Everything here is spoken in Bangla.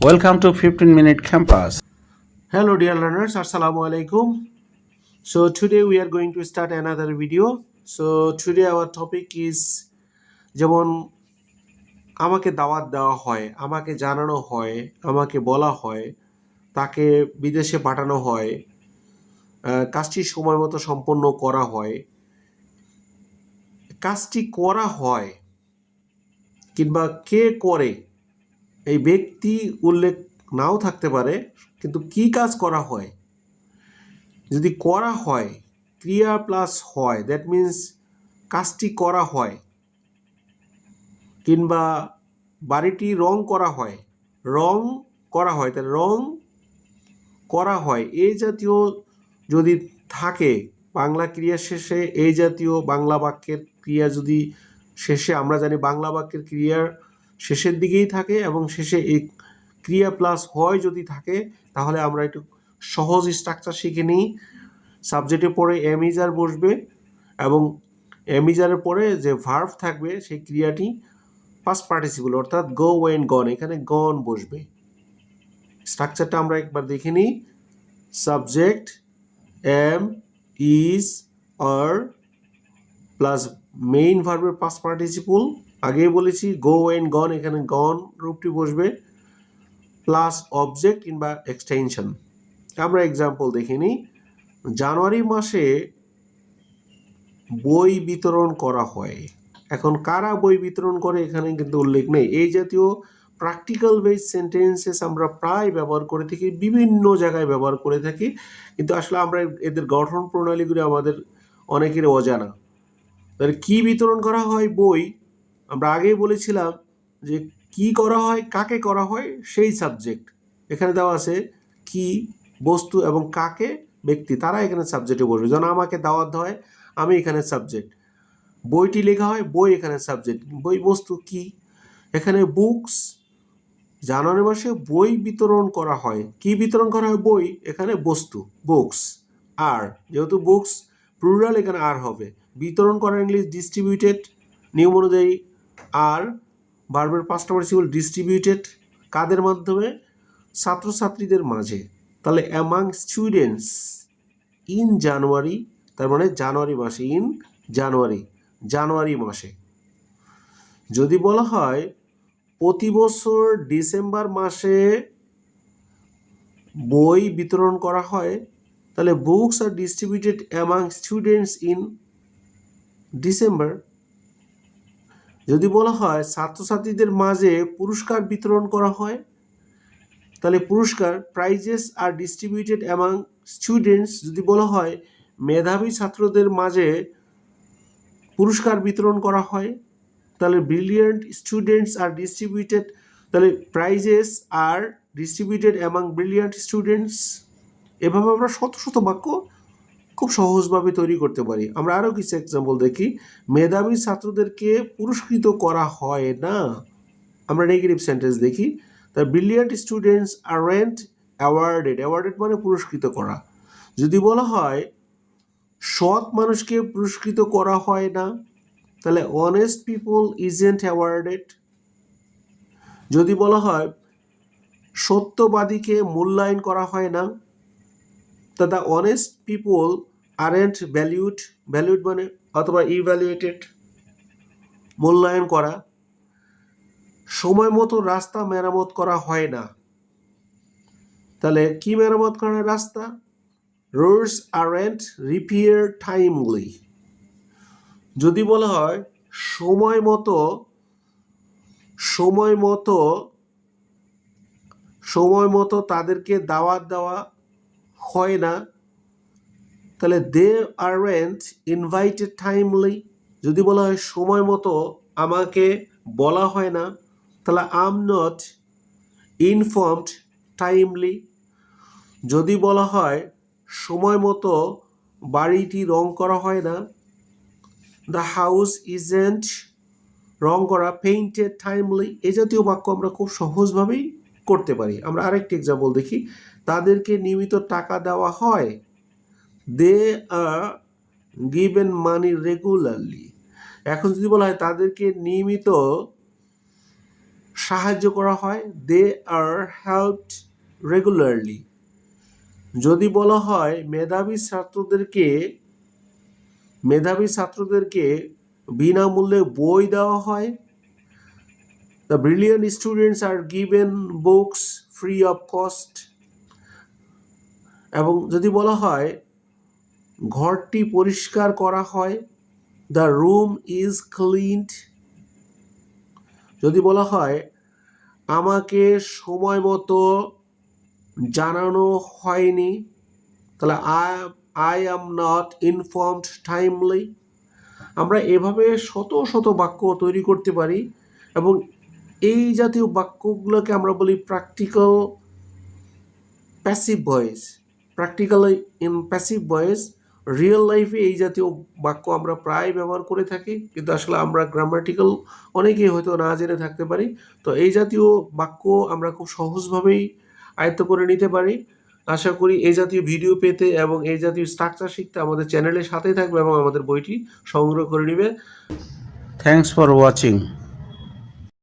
Welcome to 15 Minute Campus. Hello dear learners, Assalamu alaikum. So today we are going to start another video. So today our topic is যেমন আমাকে দাওয়াত দেওয়া হয় আমাকে জানানো হয় আমাকে বলা হয় তাকে বিদেশে পাঠানো হয় কাজটি সময় মতো সম্পন্ন করা হয় কাজটি করা হয় কিংবা কে করে এই ব্যক্তি উল্লেখ নাও থাকতে পারে, কিন্তু কি কাজ করা হয়? যদি করা হয়, ক্রিয়া প্লাস হয় দ্যাট মিন্স কাজটি করা হয়, কিংবা বাড়িটি রং করা হয়, রং করা হয়, তাহলে রং করা হয় এই জাতীয় যদি থাকে, বাংলা ক্রিয়া শেষে এই জাতীয় বাংলা বাক্যের ক্রিয়া যদি শেষে, আমরা জানি বাংলা বাক্যের ক্রিয়ার শেষের দিকেই থাকে এবং শেষে এই ক্রিয়া প্লাস হয় যদি থাকে, তাহলে আমরা একটু সহজ স্ট্রাকচার শিখে নিই। সাবজেক্টে পরে এমিজার বসবে এবং এমিজারের পরে যে ভার্ভ থাকবে, সেই ক্রিয়াটি পাস্ট পার্টিসিপল অর্থাৎ গো ওয়েন গন এখানে গন বসবে। স্ট্রাকচারটা আমরা একবার দেখে নিই। Subject am is are plus main ভার্বের পাস্ট পার্টিসিপল আগেই বলেছি গো ওয়েন গন এখানে গন রূপটি বসবে প্লাস অবজেক্ট কিংবা এক্সটেনশন আমরা এক্সাম্পল দেখে নিই, জানুয়ারি মাসে বই বিতরণ করা হয়। এখন কারা বই বিতরণ করে এখানে কিন্তু উল্লেখ নেই। এই জাতীয় প্র্যাকটিক্যাল বেস সেন্টেন্সেস আমরা প্রায় ব্যবহার করে থাকি, বিভিন্ন জায়গায় ব্যবহার করে থাকি, কিন্তু আসলে আমরা এদের গঠন প্রণালীগুলি আমাদের অনেকের অজানা। তাহলে কী বিতরণ করা হয় বই? আমরা আগেই বলেছিলাম যে কি করা হয়, কাকে করা হয়, সেই সাবজেক্ট এখানে দেওয়া আছে কি বস্তু এবং কাকে ব্যক্তি, তারা এখানে সাবজেক্টে বসবে। যেন আমাকে দাওয়াত হয়, আমি এখানে সাবজেক্ট বইটি লেখা হয়, বই এখানে সাবজেক্ট বই বস্তু কি? এখানে বুকস জানুয়ারি মাসে বই বিতরণ করা হয়। কি বিতরণ করা হয়? বই, এখানে বস্তু বুকস আর। যেহেতু বুকস প্লুরাল এখানে আর হবে। বিতরণ করা ইংলিশ ডিস্ট্রিবিউটেড নিয়ম অনুযায়ী আর বার্বের পাঁচটা পার্টিসিপল ডিস্ট্রিবিউটেড কাদের মাধ্যমে? ছাত্রছাত্রীদের মাঝে। তাহলে অ্যামাং স্টুডেন্টস ইন জানুয়ারি তার মানে জানুয়ারি মাসে ইন জানুয়ারি জানুয়ারি মাসে। যদি বলা হয়, প্রতি বছর ডিসেম্বর মাসে বই বিতরণ করা হয়, তাহলে books are distributed among students in December যদি বলা হয় ছাত্রছাত্রীদের মাঝে পুরস্কার বিতরণ করা হয়, তাহলে পুরস্কার prizes are distributed among students যদি বলা হয় মেধাবী ছাত্রদের মাঝে পুরস্কার বিতরণ করা হয়, তাহলে ব্রিলিয়ান্ট স্টুডেন্টস আর ডিস্ট্রিবিউটেড তাহলে prizes are distributed among brilliant students এভাবে আমরা শত শত বাক্য খুব সহজভাবে তৈরি করতে পারি। আমরা আরও কিছু এক্সাম্পল দেখি। মেধাবী ছাত্রদেরকে পুরস্কৃত করা হয় না। আমরা নেগেটিভ সেন্টেন্স দেখি। The brilliant students aren't awarded awarded মানে পুরস্কৃত করা। যদি বলা হয়, সৎ মানুষকে পুরস্কৃত করা হয় না, তাহলে অনেস্ট পিপল ইজেন্ট অ্যাওয়ার্ডেড যদি বলা হয়, সত্যবাদীকে মূল্যায়ন করা হয় না তা the honest people aren't valued valued মানে অথবা ইভ্যালুয়েটেড মূল্যায়ন করা সময় মতো রাস্তা মেরামত করা হয় না। তাহলে কি মেরামত করা রাস্তা? রোডস আরেন্ট রিপেয়ার টাইমলি যদি বলা হয় সময় মতো সময় মতো সময় মতো তাদেরকে দাওয়াত দেওয়া হয় না, তাহলে দে আরেন্ট ইনভাইটেড টাইমলি যদি বলা হয় সময় মতো আমাকে বলা হয় না, তাহলে আম নট ইনফর্মড টাইমলি যদি বলা হয় সময় মতো বাড়িটি রং করা হয় না দ্য হাউস ইজেন্ট রং করা পেইন্টেড টাইমলি এই জাতীয় বাক্য আমরা খুব সহজভাবেই করতে পারি। আমরা আরেকটি এক্সাম্পল দেখি। তাদেরকে নিয়মিত টাকা দেওয়া হয়। দে আর গিভেন মানি রেগুলারলি এখন যদি বলা হয়, তাদেরকে নিয়মিত সাহায্য করা হয়। দে আর হেল্পড রেগুলারলি যদি বলা হয়, মেধাবী ছাত্রদেরকে মেধাবী ছাত্রদেরকে বিনামূল্যে বই দেওয়া হয় the brilliant students are given books free of cost এবং যদি বলা হয়, ঘরটি পরিষ্কার করা হয় দ্য রুম ইজ ক্লিনড যদি বলা হয়, আমাকে সময় মতো জানানো হয়নি, তাহলে I I am not informed timely আমরা এভাবে শত শত বাক্য তৈরি করতে পারি এবং এই জাতীয় বাক্যগুলোকে আমরা বলি practical passive voice practical in passive voice real লাইফে এই জাতীয় বাক্য আমরা প্রায় ব্যবহার করে থাকি, কিন্তু আসলে আমরা গ্রামাটিক্যাল অনেকেই হয়তো না জেনে থাকতে পারি। তো এই জাতীয় বাক্য আমরা খুব সহজভাবেই আয়ত্ত করে নিতে পারি। আশা করি এই জাতীয় ভিডিও পেতে এবং এই জাতীয় স্ট্রাকচার শিখতে আমাদের চ্যানেলের সাথেই থাকবে এবং আমাদের বইটি সংগ্রহ করে নেবে। Thanks for watching.